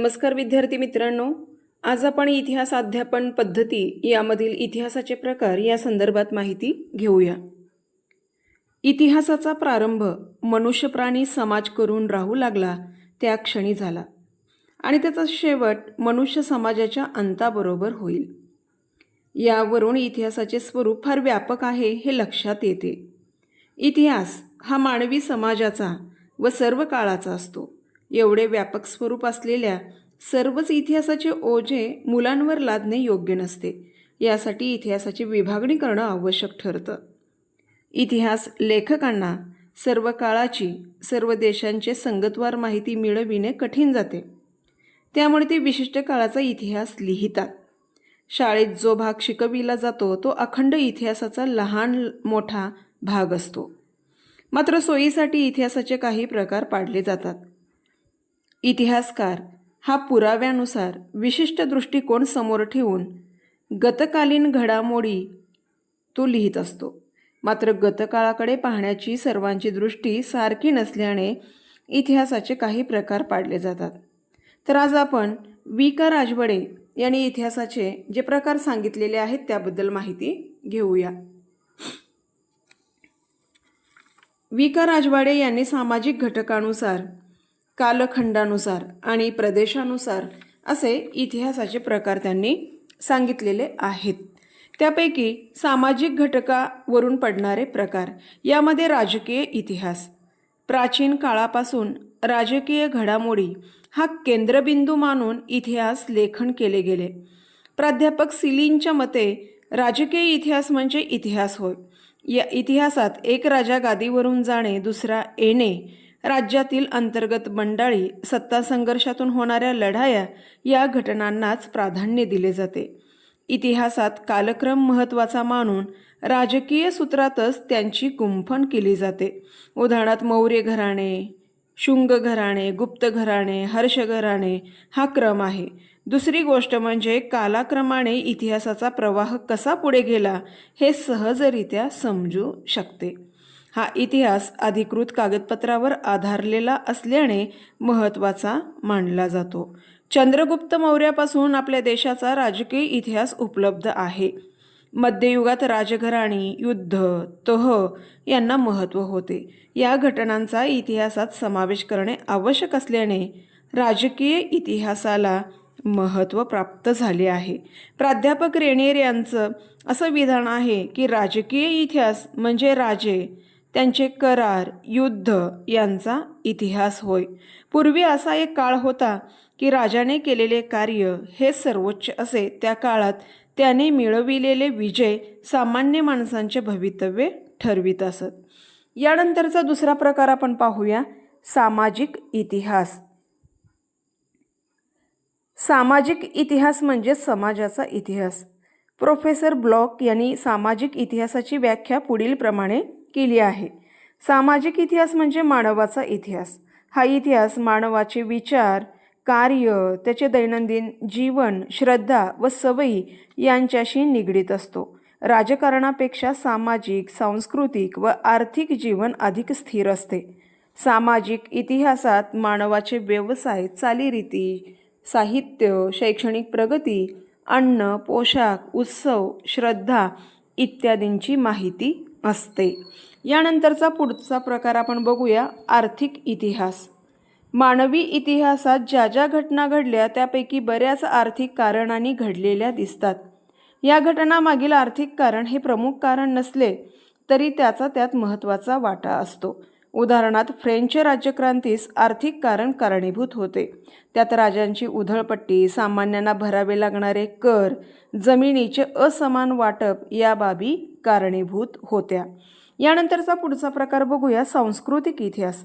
नमस्कार विद्यार्थी मित्रांनो आज आपण इतिहास अध्यापन पद्धती यामधील इतिहासाचे प्रकार या संदर्भात माहिती घेऊया. इतिहासाचा प्रारंभ मनुष्य प्राणी समाज करून राहू लागला त्या क्षणी झाला. आणि त्याचा शेवट मनुष्य समाजाच्या अंताबरोबर होईल. यावरून इतिहासाचे स्वरूप फार व्यापक आहे हे लक्षात येते. इतिहास हा मानवी समाजाचा व सर्व काळाचा असतो. एवढे व्यापक स्वरूप असलेल्या सर्वच इतिहासाचे ओझे मुलांवर लादणे योग्य नसते. यासाठी इतिहासाची विभागणी करणं आवश्यक ठरतं. इतिहास लेखकांना सर्व काळाची सर्व देशांचे संगतवार माहिती मिळविणे कठीण जाते. त्यामुळे ते विशिष्ट काळाचा इतिहास लिहितात. शाळेत जो भाग शिकविला जातो तो अखंड इतिहासाचा लहान मोठा भाग असतो. मात्र सोयीसाठी इतिहासाचे काही प्रकार पाडले जातात. इतिहासकार हा पुराव्यानुसार विशिष्ट दृष्टिकोन समोर ठेवून गतकालीन घडामोडी तो लिहित असतो. मात्र गतकाळाकडे पाहण्याची सर्वांची दृष्टी सारखी नसल्याने इतिहासाचे काही प्रकार पाडले जातात. तर आज आपण वी का राजवडे यांनी इतिहासाचे जे प्रकार सांगितलेले आहेत त्याबद्दल माहिती घेऊया. वी का राजवाडे यांनी सामाजिक घटकानुसार कालखंडानुसार आणि प्रदेशानुसार असे इतिहासाचे प्रकार त्यांनी सांगितलेले आहेत. त्यापैकी सामाजिक घटकावरून पडणारे प्रकार यामध्ये राजकीय इतिहास प्राचीन काळापासून राजकीय घडामोडी हा केंद्रबिंदू मानून इतिहास लेखन केले गेले. प्राध्यापक सिलींच्या मते राजकीय इतिहास म्हणजे इतिहास होय. या इतिहासात एक राजा गादीवरून जाणे दुसरा येणे राज्यातील अंतर्गत मंडळी सत्ता संघर्षातून होणाऱ्या लढाया या घटनांनाच प्राधान्य दिले जाते. इतिहासात कालक्रम महत्त्वाचा मानून राजकीय सूत्रातच त्यांची गुंफण केली जाते. उदाहरणार्थ मौर्य घराणे शुंग घराणे गुप्त घराणे हर्ष घराणे हा क्रम आहे. दुसरी गोष्ट म्हणजे कालाक्रमाने इतिहासाचा प्रवाह कसा पुढे गेला हे सहजरित्या समजू शकते. हा इतिहास अधिकृत कागदपत्रावर आधारलेला असल्याने महत्त्वाचा मानला जातो. चंद्रगुप्त मौर्यापासून आपल्या देशाचा राजकीय इतिहास उपलब्ध आहे. मध्ययुगात राजघराणी युद्ध तह यांना महत्त्व होते. या घटनांचा इतिहासात समावेश करणे आवश्यक असल्याने राजकीय इतिहासाला महत्त्व प्राप्त झाले आहे. प्राध्यापक रेणेर यांचं असं विधान आहे की राजकीय इतिहास म्हणजे राजे त्यांचे करार युद्ध यांचा इतिहास होय. पूर्वी असा एक काळ होता की राजाने केलेले कार्य हे सर्वोच्च असे. त्या काळात त्याने मिळविलेले विजय सामान्य माणसांचे भवितव्य ठरवित असत. यानंतरचा दुसरा प्रकार आपण पाहूया. सामाजिक इतिहास. सामाजिक इतिहास म्हणजे समाजाचा इतिहास. प्रोफेसर ब्लॉक यांनी सामाजिक इतिहासाची व्याख्या पुढीलप्रमाणे केली आहे. सामाजिक इतिहास म्हणजे मानवाचा इतिहास. हा इतिहास मानवाचे विचार कार्य त्याचे दैनंदिन जीवन श्रद्धा व सवयी यांच्याशी निगडीत असतो. राजकारणापेक्षा सामाजिक सांस्कृतिक व आर्थिक जीवन अधिक स्थिर असते. सामाजिक इतिहासात मानवाचे व्यवसाय चालीरीती साहित्य शैक्षणिक प्रगती अन्न पोशाख उत्सव श्रद्धा इत्यादींची माहिती असते. यानंतरचा पुढचा प्रकार आपण बघूया आर्थिक इतिहास. मानवी इतिहासात ज्या ज्या घटना घडल्या त्यापैकी बऱ्याच आर्थिक कारणांनी घडलेल्या दिसतात. या घटनामागील आर्थिक कारण हे प्रमुख कारण नसले तरी त्याचा त्यात महत्त्वाचा वाटा असतो. उदाहरणार्थ फ्रेंच राज्यक्रांतीस आर्थिक कारण कारणीभूत होते. त्यात राजांची उधळपट्टी सामान्यांना भरावे लागणारे कर जमिनीचे असमान वाटप या बाबी कारणीभूत होत्या. यानंतरचा पुढचा प्रकार बघूया सांस्कृतिक इतिहास.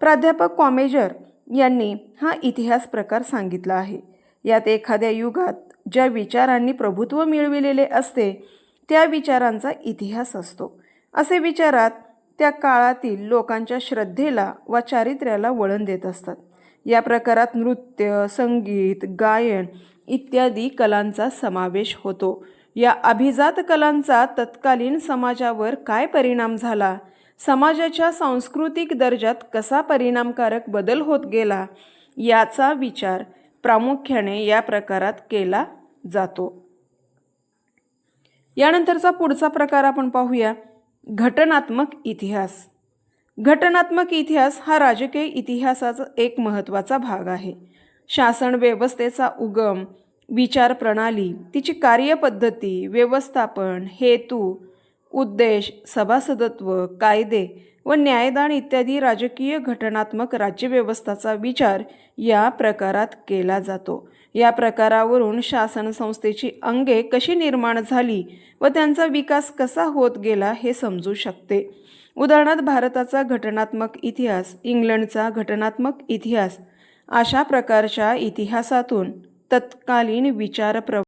प्राध्यापक कॉमेजर यांनी हा इतिहास प्रकार सांगितला आहे. यात एखाद्या युगात ज्या विचारांनी प्रभुत्व मिळविलेले असते त्या विचारांचा इतिहास असतो. असे विचारात त्या काळातील लोकांच्या श्रद्धेला व चारित्र्याला वळण देत असतात. या प्रकारात नृत्य संगीत गायन इत्यादी कलांचा समावेश होतो. या अभिजात कलांचा तत्कालीन समाजावर काय परिणाम झाला? समाजाच्या सांस्कृतिक दर्जात कसा परिणामकारक बदल होत गेला? याचा विचार प्रामुख्याने या प्रकारात केला जातो. यानंतरचा पुढचा प्रकार आपण पाहूया. घटनात्मक इतिहास. घटनात्मक इतिहास हा राजकीय इतिहासाचा एक महत्त्वाचा भाग आहे. शासन व्यवस्थेचा उगम विचार प्रणाली तिची कार्यपद्धती व्यवस्थापन हेतू उद्देश सभासदत्व कायदे व न्यायदान इत्यादी राजकीय घटनात्मक राज्यव्यवस्थाचा विचार या प्रकारात केला जातो. या प्रकारावरून शासन संस्थेची अंगे कशी निर्माण झाली व त्यांचा विकास कसा होत गेला हे समजू शकते. उदाहरणार्थ भारताचा घटनात्मक इतिहास इंग्लंडचा घटनात्मक इतिहास अशा प्रकारच्या इतिहासातून तत्कालीन विचार प्र